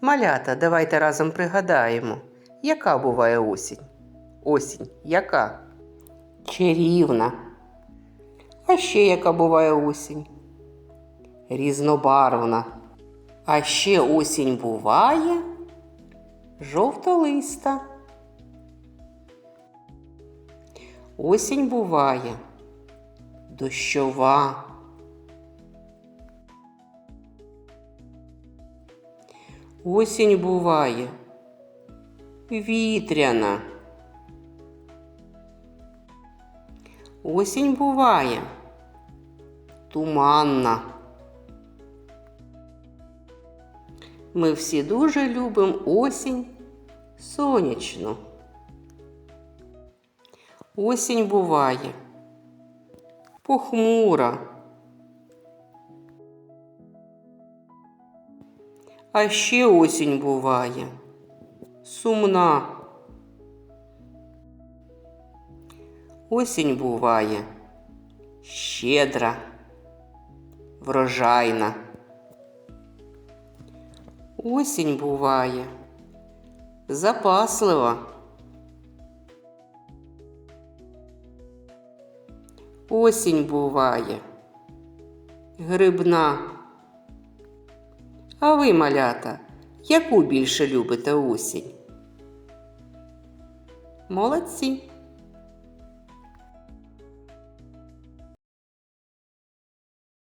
Малята, давайте разом пригадаємо, яка буває осінь. Осінь яка? Чарівна. А ще яка буває осінь? Різнобарвна. А ще осінь буває жовтолиста. Осінь буває дощова. Осінь буває вітряна. Осінь буває туманна. Ми всі дуже любимо осінь сонячну. Осінь буває похмура. А ще осінь буває сумна. Осінь буває щедра, врожайна. Осінь буває запаслива. Осінь буває грибна. А ви, малята, яку більше любите осінь? Молодці!